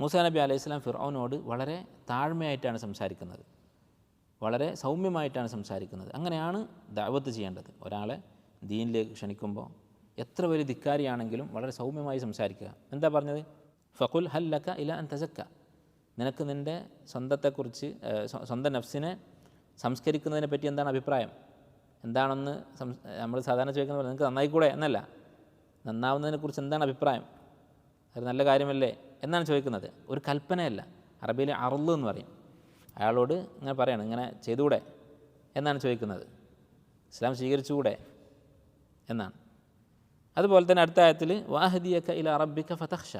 മൂസാ നബി അലൈഹി സ്വലാം ഫിറോനോട് വളരെ താഴ്മയായിട്ടാണ് സംസാരിക്കുന്നത്. വളരെ സൗമ്യമായിട്ടാണ് സംസാരിക്കുന്നത്. അങ്ങനെയാണ് ദാവത്ത് ചെയ്യേണ്ടത്. ഒരാളെ ദീനിലേക്ക് ക്ഷണിക്കുമ്പോൾ എത്ര വലിയ ധിക്കാരിയാണെങ്കിലും വളരെ സൗമ്യമായി സംസാരിക്കുക. എന്താ പറഞ്ഞത്? ഫഖുൽ ഹല്ലക്ക ഇല അൻ തസക്ക. നിനക്ക് നിന്റെ സ്വന്തത്തെക്കുറിച്ച് സ്വന്തം നഫ്സിനെ സംസ്കരിക്കുന്നതിനെ പറ്റി എന്താണ് അഭിപ്രായം? എന്താണെന്ന് നമ്മൾ സാധാരണ ചോദിക്കുന്നത് നിനക്ക് നന്നായിക്കൂടെ എന്നല്ല. നന്നാവുന്നതിനെക്കുറിച്ച് എന്താണ് അഭിപ്രായം? അത് നല്ല കാര്യമല്ലേ? എന്നാണ് ചോദിക്കുന്നത്. ഒരു കൽപ്പനയല്ല. അറബിയിലെ അറുള്ളു എന്ന് പറയും. അയാളോട് ഇങ്ങനെ പറയണം ഇങ്ങനെ ചെയ്തുകൂടെ? എന്നാണ് ചോദിക്കുന്നത്. ഇസ്ലാം സ്വീകരിച്ചുകൂടെ? എന്നാണ്. അതുപോലെ തന്നെ അടുത്ത ആയത്തിൽ വാഹദിയക്ക ഇല അറബിക്ക ഫതഹ്ഷ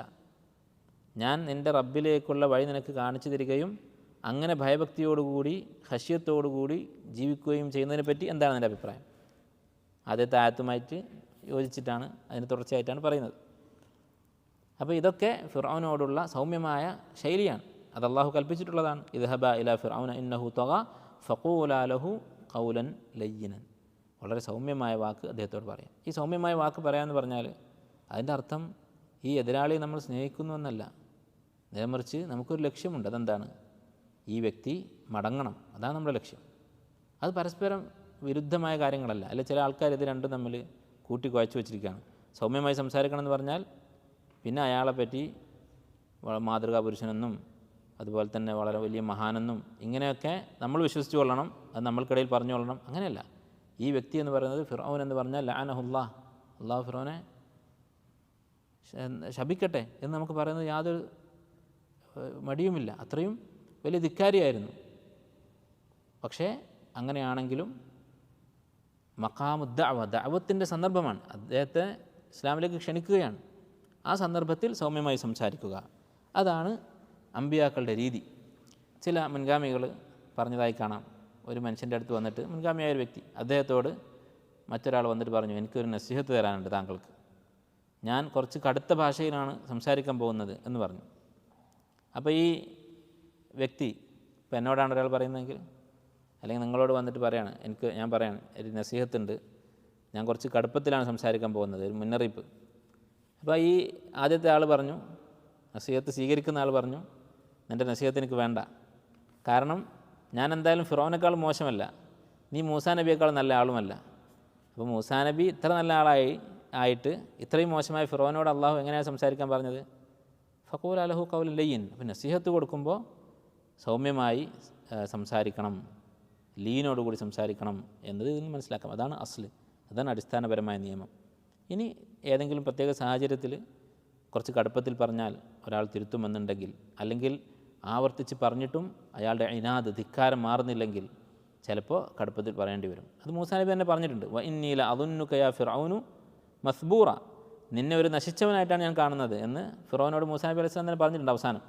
ഞാൻ നിന്റെ റബ്ബിലേക്കുള്ള വഴി നിനക്ക് കാണിച്ചു തരികയും അങ്ങനെ ഭയഭക്തിയോടുകൂടി ഹഷ്യത്തോടുകൂടി ജീവിക്കുകയും ചെയ്യുന്നതിനെ പറ്റി എന്താണ് നിന്റെ അഭിപ്രായം? ആദ്യത്തെ ആയത്തുമായിട്ട് യോജിച്ചിട്ടാണ് അതിന് തുടർച്ചയായിട്ടാണ് പറയുന്നത്. അപ്പോൾ ഇതൊക്കെ ഫിറൌനോടുള്ള സൗമ്യമായ ശൈലിയാണ്. അത് അള്ളാഹു കൽപ്പിച്ചിട്ടുള്ളതാണ്. ഇദ്ഹബ ഇല ഫിറൌന ഇന്നഹു തൊക ഫക്കൂലാലഹു കൗലൻ ലയ്യനൻ. വളരെ സൗമ്യമായ വാക്ക് അദ്ദേഹത്തോട് പറയാം. ഈ സൗമ്യമായ വാക്ക് പറയാമെന്ന് പറഞ്ഞാൽ അതിന്റെ അർത്ഥം ഈ എതിരാളിയെ നമ്മൾ സ്നേഹിക്കുന്നു എന്നല്ല. നേരമറിച്ച് നമുക്കൊരു ലക്ഷ്യമുണ്ട്. അതെന്താണ്? ഈ വ്യക്തി മടങ്ങണം. അതാണ് നമ്മുടെ ലക്ഷ്യം. അത് പരസ്പരം വിരുദ്ധമായ കാര്യങ്ങളല്ല. അല്ലെ ചില ആൾക്കാർ ഇത് രണ്ടും തമ്മിൽ കൂട്ടി കുഴച്ചു വെച്ചിരിക്കുകയാണ്. സൗമ്യമായി സംസാരിക്കണം എന്ന് പറഞ്ഞാൽ പിന്നെ അയാളെ പറ്റി വ- മാതൃകാ പുരുഷനെന്നും അതുപോലെ തന്നെ വളരെ വലിയ മഹാനെന്നും ഇങ്ങനെയൊക്കെ നമ്മൾ വിശ്വസിച്ചു കൊള്ളണം അത് നമ്മൾക്കിടയിൽ പറഞ്ഞു കൊള്ളണം അങ്ങനെയല്ല. ഈ വ്യക്തി എന്ന് പറയുന്നത് ഫിറോൻ എന്ന് പറഞ്ഞാൽ ലാനഹുല്ലാ അള്ളാഹു ഫിറോനെ ശപിക്കട്ടെ എന്ന് നമുക്ക് പറയുന്നത് യാതൊരു മടിയുമില്ല. അത്രയും വലിയ ധിക്കാരിയായിരുന്നു. പക്ഷേ അങ്ങനെയാണെങ്കിലും മക്കാമുദ്ദാവ ദാവത്തിന്റെ സന്ദർഭമാണ്. അദ്ദേഹത്തെ ഇസ്ലാമിലേക്ക് ക്ഷണിക്കുകയാണ്. ആ സന്ദർഭത്തിൽ സൗമ്യമായി സംസാരിക്കുക. അതാണ് അമ്പിയാക്കളുടെ രീതി. ചില മുൻഗാമികൾ പറഞ്ഞതായി കാണാം. ഒരു മനുഷ്യന്റെ അടുത്ത് വന്നിട്ട് മുൻഗാമിയായ ഒരു വ്യക്തി അദ്ദേഹത്തോട് മറ്റൊരാൾ വന്നിട്ട് പറഞ്ഞു എനിക്കൊരു നസീഹത്ത് തരാനുണ്ട് താങ്കൾക്ക്. ഞാൻ കുറച്ച് കടുത്ത ഭാഷയിലാണ് സംസാരിക്കാൻ പോകുന്നത് എന്ന് പറഞ്ഞു. അപ്പോൾ ഈ വ്യക്തി ഇപ്പം എന്നോടാണ് ഒരാൾ പറയുന്നതെങ്കിൽ അല്ലെങ്കിൽ നിങ്ങളോട് വന്നിട്ട് പറയാണ് എനിക്ക് ഞാൻ പറയാണ് ഒരു നസീഹത്തുണ്ട്. ഞാൻ കുറച്ച് കടുപ്പത്തിലാണ് സംസാരിക്കാൻ പോകുന്നത് ഒരു മുന്നറിയിപ്പ്. അപ്പോൾ ഈ ആദ്യത്തെ ആൾ പറഞ്ഞു നസീഹത്ത് സ്വീകരിക്കുന്ന ആൾ പറഞ്ഞു നിന്റെ നസീഹത്ത് എനിക്ക് വേണ്ട. കാരണം ഞാൻ എന്തായാലും ഫിറോനേക്കാൾ മോശമല്ല. നീ മൂസാ നബിയേക്കാൾ നല്ല ആളുമല്ല. അപ്പോൾ മൂസാ നബി ഇത്ര നല്ല ആളായി ആയിട്ട് ഇത്രയും മോശമായ ഫിറോനോട് അള്ളാഹു എങ്ങനെയാണ് സംസാരിക്കാൻ പറഞ്ഞത്? ഫക്കൂൽ അലഹു കൗൽ ലയ്യൻ. അപ്പോൾ നസീഹത്ത് കൊടുക്കുമ്പോൾ സൗമ്യമായി സംസാരിക്കണം. ലീനോടുകൂടി സംസാരിക്കണം എന്നത് ഇതിൽ മനസ്സിലാക്കാം. അതാണ് അസ്ല്. അതാണ് അടിസ്ഥാനപരമായ നിയമം. ഇനി ഏതെങ്കിലും പ്രത്യേക സാഹചര്യത്തിൽ കുറച്ച് കടുപ്പത്തിൽ പറഞ്ഞാൽ ഒരാൾ തിരുത്തുമെന്നുണ്ടെങ്കിൽ അല്ലെങ്കിൽ ആവർത്തിച്ച് പറഞ്ഞിട്ടും അയാളുടെ ഇനാദ് ധിക്കാരം മാറുന്നില്ലെങ്കിൽ ചിലപ്പോൾ കടുപ്പത്തിൽ പറയേണ്ടി വരും. അത് മൂസാനബി തന്നെ പറഞ്ഞിട്ടുണ്ട്. വ ഇന്നീല അതുന്നു കയാ ഫിറൌനു മസ്ബൂറ. നിന്നെ ഒരു നശിച്ചവനായിട്ടാണ് ഞാൻ കാണുന്നത് എന്ന് ഫിറോനോട് മൂസാനബി നബി അലൈഹി സ്വലം തന്നെ പറഞ്ഞിട്ടുണ്ട് അവസാനം.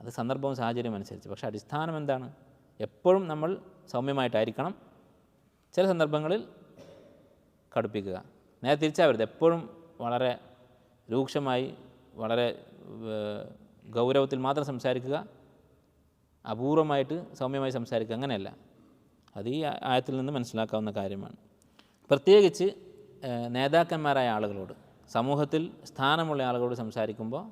അത് സന്ദർഭവും സാഹചര്യവും അനുസരിച്ച്. പക്ഷേ അടിസ്ഥാനം എന്താണ്? എപ്പോഴും നമ്മൾ സൗമ്യമായിട്ടായിരിക്കണം. ചില സന്ദർഭങ്ങളിൽ കടുപ്പിക്കുക. നേരെ തിരിച്ചാവരുത് എപ്പോഴും വളരെ രൂക്ഷമായി വളരെ ഗൗരവത്തിൽ മാത്രം സംസാരിക്കുക അപൂർവമായിട്ട് സൗമ്യമായി സംസാരിക്കുക അങ്ങനെയല്ല. അത് ഈ ആയത്തിൽ നിന്ന് മനസ്സിലാക്കാവുന്ന കാര്യമാണ്. പ്രത്യേകിച്ച് നേതാക്കന്മാരായ ആളുകളോട് സമൂഹത്തിൽ സ്ഥാനമുള്ള ആളുകളോട് സംസാരിക്കുമ്പോൾ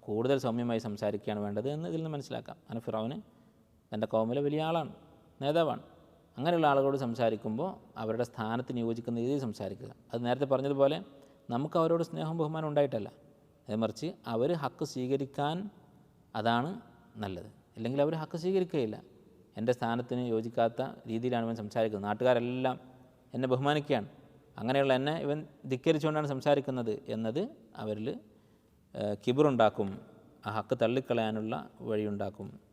കൂടുതൽ സൗമ്യമായി സംസാരിക്കുകയാണ് വേണ്ടത് എന്ന് ഇതിൽ നിന്ന് മനസ്സിലാക്കാം. അനഫിറാവിന് ഫിറോവിന് തന്റെ കോമിലെ വലിയ ആളാണ് നേതാവാണ്. അങ്ങനെയുള്ള ആളുകളോട് സംസാരിക്കുമ്പോൾ അവരുടെ സ്ഥാനത്തിന് യോജിക്കുന്ന രീതിയിൽ സംസാരിക്കുക. അത് നേരത്തെ പറഞ്ഞതുപോലെ നമുക്ക് അവരോട് സ്നേഹം ബഹുമാനം ഉണ്ടായിട്ടല്ല. അത് മറിച്ച് അവർ ഹക്ക് സ്വീകരിക്കാൻ അതാണ് നല്ലത്. അല്ലെങ്കിൽ അവർ ഹക്ക് സ്വീകരിക്കുകയില്ല. എന്റെ സ്ഥാനത്തിന് യോജിക്കാത്ത രീതിയിലാണ് ഇവൻ സംസാരിക്കുന്നത്. നാട്ടുകാരെല്ലാം എന്നെ ബഹുമാനിക്കുകയാണ്. അങ്ങനെയുള്ള എന്നെ ഇവൻ ധിക്കരിച്ചുകൊണ്ടാണ് സംസാരിക്കുന്നത് എന്നത് അവരിൽ കിബറുണ്ടാക്കും. ആ ഹക്ക് തള്ളിക്കളയാനുള്ള വഴിയുണ്ടാക്കും.